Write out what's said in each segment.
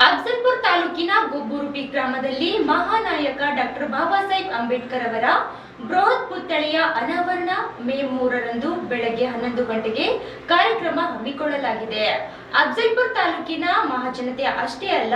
ಅಫ್ಜಲ್ಪುರ್ ತಾಲೂಕಿನ ಗೊಬ್ಬುರುಪಿ ಗ್ರಾಮದಲ್ಲಿ ಮಹಾನಾಯಕ ಡಾಕ್ಟರ್ ಬಾಬಾ ಸಾಹೇಬ್ ಅಂಬೇಡ್ಕರ್ ಅವರ ಬೃಹತ್ ಪುತ್ಥಳಿಯ ಅನಾವರಣ ಮೇ ಮೂರರಂದು ಬೆಳಗ್ಗೆ ಹನ್ನೊಂದು ಗಂಟೆಗೆ ಕಾರ್ಯಕ್ರಮ ಹಮ್ಮಿಕೊಳ್ಳಲಾಗಿದೆ. ಅಫ್ಜಲ್ಪುರ್ ತಾಲೂಕಿನ ಮಹಾಜನತೆ ಅಷ್ಟೇ ಅಲ್ಲ,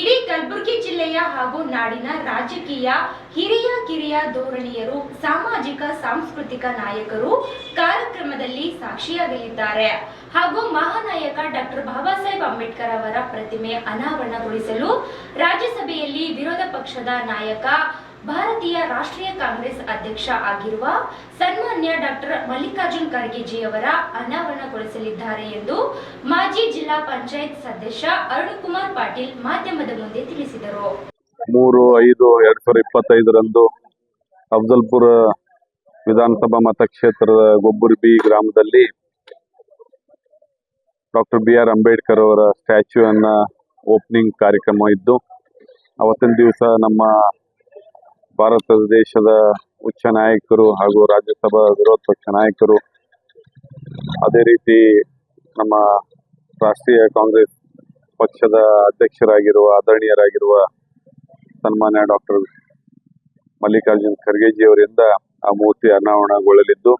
ಇಡೀ ಕಲಬುರಗಿ ಜಿಲ್ಲೆಯ ಹಾಗೂ ನಾಡಿನ ರಾಜಕೀಯ ಹಿರಿಯ ಕಿರಿಯ ಧೋರಣಿಯರು ಸಾಮಾಜಿಕ, ಸಾಂಸ್ಕೃತಿಕ ನಾಯಕರು ಕಾರ್ಯಕ್ರಮದಲ್ಲಿ ಸಾಕ್ಷಿಯಾಗಲಿದ್ದಾರೆ. ಹಾಗೂ ಮಹಾನಾಯಕ ಡಾಕ್ಟರ್ ಬಾಬಾ ಸಾಹೇಬ್ ಅಂಬೇಡ್ಕರ್ ಅವರ ಪ್ರತಿಮೆ ಅನಾವರಣಗೊಳಿಸಲು ರಾಜ್ಯಸಭೆಯಲ್ಲಿ ವಿರೋಧ ಪಕ್ಷದ ನಾಯಕ ಭಾರತೀಯ ರಾಷ್ಟ್ರೀಯ ಕಾಂಗ್ರೆಸ್ ಅಧ್ಯಕ್ಷ ಆಗಿರುವ ಸನ್ಮಾನ್ಯ ಡಾಕ್ಟರ್ ಮಲ್ಲಿಕಾರ್ಜುನ್ ಖರ್ಗೆಜಿ ಅವರ ಅನಾವರಣಗೊಳಿಸಲಿದ್ದಾರೆ ಎಂದು ಮಾಜಿ ಜಿಲ್ಲಾ ಪಂಚಾಯತ್ ಸದಸ್ಯ ಅರುಣ್ ಕುಮಾರ್ ಪಾಟೀಲ್ ಮಾಧ್ಯಮದ ಮುಂದೆ ತಿಳಿಸಿದರು. ಮೂರು, ಐದು, ಎರಡ್ ಸಾವಿರದ ಇಪ್ಪತ್ತೈದರಂದು ಅಫ್ಜಲ್ಪುರ ವಿಧಾನಸಭಾ ಮತಕ್ಷೇತ್ರದ ಗೊಬ್ಬುರ್ಬಿ ಗ್ರಾಮದಲ್ಲಿ ಡಾಕ್ಟರ್ ಬಿ ಆರ್ ಅಂಬೇಡ್ಕರ್ ಅವರ ಸ್ಟ್ಯಾಚ್ಯೂಯನ್ನ ಓಪನಿಂಗ್ ಕಾರ್ಯಕ್ರಮ ಇದ್ದು, ಅವತ್ತಿನ ದಿವಸ ನಮ್ಮ ಭಾರತ ದೇಶದ ಉಚ್ಚ ನಾಯಕರು ಹಾಗೂ ರಾಜ್ಯಸಭಾ ವಿರೋಧ ಪಕ್ಷ ನಾಯಕರು, ಅದೇ ರೀತಿ ನಮ್ಮ ರಾಷ್ಟ್ರೀಯ ಕಾಂಗ್ರೆಸ್ ಪಕ್ಷದ ಅಧ್ಯಕ್ಷರಾಗಿರುವ, ಆದರಣೀಯರಾಗಿರುವ ಸನ್ಮಾನ್ಯ ಡಾಕ್ಟರ್ ಮಲ್ಲಿಕಾರ್ಜುನ್ ಖರ್ಗೆಜಿ ಅವರಿಂದ ಆ ಮೂರ್ತಿ ಅನಾವರಣಗೊಳ್ಳಲಿದ್ದು,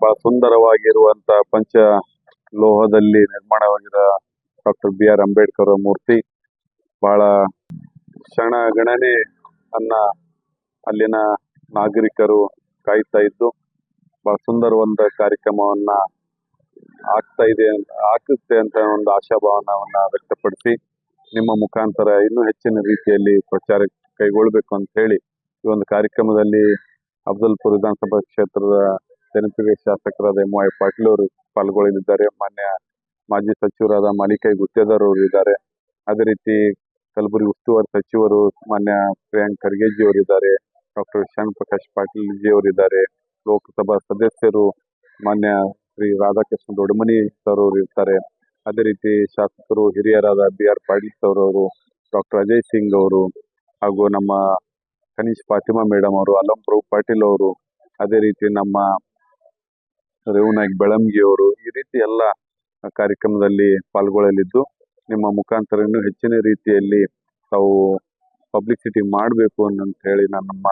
ಬಹಳ ಸುಂದರವಾಗಿರುವಂತ ಪಂಚ ಲೋಹದಲ್ಲಿ ನಿರ್ಮಾಣವಾಗಿರುವ ಡಾಕ್ಟರ್ ಬಿ ಆರ್ ಅಂಬೇಡ್ಕರ್ ಮೂರ್ತಿ ಬಹಳ ಕ್ಷಣ ಗಣನೆ ಅನ್ನ ಅಲ್ಲಿನ ನಾಗರಿಕರು ಕಾಯ್ತಾ ಇದ್ದು, ಬಹಳ ಸುಂದರವಾದ ಕಾರ್ಯಕ್ರಮವನ್ನ ಆಗ್ತಾ ಇದೆ ಆಗುತ್ತೆ ಅಂತ ಒಂದು ಆಶಾಭಾವನವನ್ನ ವ್ಯಕ್ತಪಡಿಸಿ, ನಿಮ್ಮ ಮುಖಾಂತರ ಇನ್ನೂ ಹೆಚ್ಚಿನ ರೀತಿಯಲ್ಲಿ ಪ್ರಚಾರ ಕೈಗೊಳ್ಳಬೇಕು ಅಂತ ಹೇಳಿ, ಈ ಒಂದು ಕಾರ್ಯಕ್ರಮದಲ್ಲಿ ಅಫ್ಜಲ್ಪುರ್ ವಿಧಾನಸಭಾ ಕ್ಷೇತ್ರದ ಜನಪ್ರಿಯ ಶಾಸಕರಾದ ಎಂ ವೈ ಪಾಟೀಲ್ ಅವರು ಪಾಲ್ಗೊಳ್ಳಲಿದ್ದಾರೆ. ಮಾನ್ಯ ಮಾಜಿ ಸಚಿವರಾದ ಮಾಲಿಕೈ ಗುತ್ತೇದಾರ್ ಅವರು ಇದ್ದಾರೆ. ಅದೇ ರೀತಿ ಕಲಬುರಗಿ ಉಸ್ತುವಾರಿ ಸಚಿವರು ಮಾನ್ಯ ಪ್ರಿಯಾಂಕ್ ಖರ್ಗೆಜಿ ಅವರಿದ್ದಾರೆ. ಡಾಕ್ಟರ್ ಶ್ಯಾಮ್ ಪ್ರಕಾಶ್ ಪಾಟೀಲ್ ಜಿ ಅವರಿದ್ದಾರೆ ಲೋಕಸಭಾ ಸದಸ್ಯರು ಮಾನ್ಯ ಶ್ರೀ ರಾಧಾಕೃಷ್ಣ ದೊಡ್ಡಮನಿ ಸರ್ ಅವರು ಇರ್ತಾರೆ ಅದೇ ರೀತಿ ಶಾಸಕರು ಹಿರಿಯರಾದ ಬಿ ಆರ್ ಪಾಟೀಲ್ ಸರ್ ಅವರು ಡಾಕ್ಟರ್ ಅಜಯ್ ಸಿಂಗ್ ಅವರು ಹಾಗೂ ನಮ್ಮ ಕನೀಶ್ ಫಾತಿಮಾ ಮೇಡಮ್ ಅವರು ಅಲಂ ಪ್ರಭು ಪಾಟೀಲ್ ಅವರು ಅದೇ ರೀತಿ ನಮ್ಮ ರೇವನಾಯಕ್ ಬೆಳಂಗಿ ಅವರು ಈ ರೀತಿ ಎಲ್ಲ ಕಾರ್ಯಕ್ರಮದಲ್ಲಿ ಪಾಲ್ಗೊಳ್ಳಲಿದ್ದು ನಿಮ್ಮ ಮುಖಾಂತರ ಇನ್ನೂ ಹೆಚ್ಚಿನ ರೀತಿಯಲ್ಲಿ ತಾವು ಪಬ್ಲಿಸಿಟಿ ಮಾಡಬೇಕು ಅಂತ ಹೇಳಿ ನಾನು ನಮ್ಮ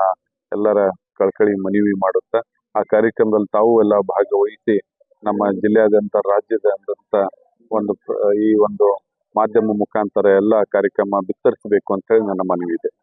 ಎಲ್ಲರ ಕಳ್ಕಳಿ ಮನವಿ ಮಾಡುತ್ತಾ, ಆ ಕಾರ್ಯಕ್ರಮದಲ್ಲಿ ತಾವು ಎಲ್ಲ ಭಾಗವಹಿಸಿ ನಮ್ಮ ಜಿಲ್ಲೆಯಾದ್ಯಂತ ರಾಜ್ಯದಂತ ಒಂದು ಈ ಒಂದು ಮಾಧ್ಯಮ ಮುಖಾಂತರ ಎಲ್ಲ ಕಾರ್ಯಕ್ರಮ ಬಿತ್ತರಿಸಬೇಕು ಅಂತ ಹೇಳಿ ನನ್ನ ಮನವಿ ಇದೆ.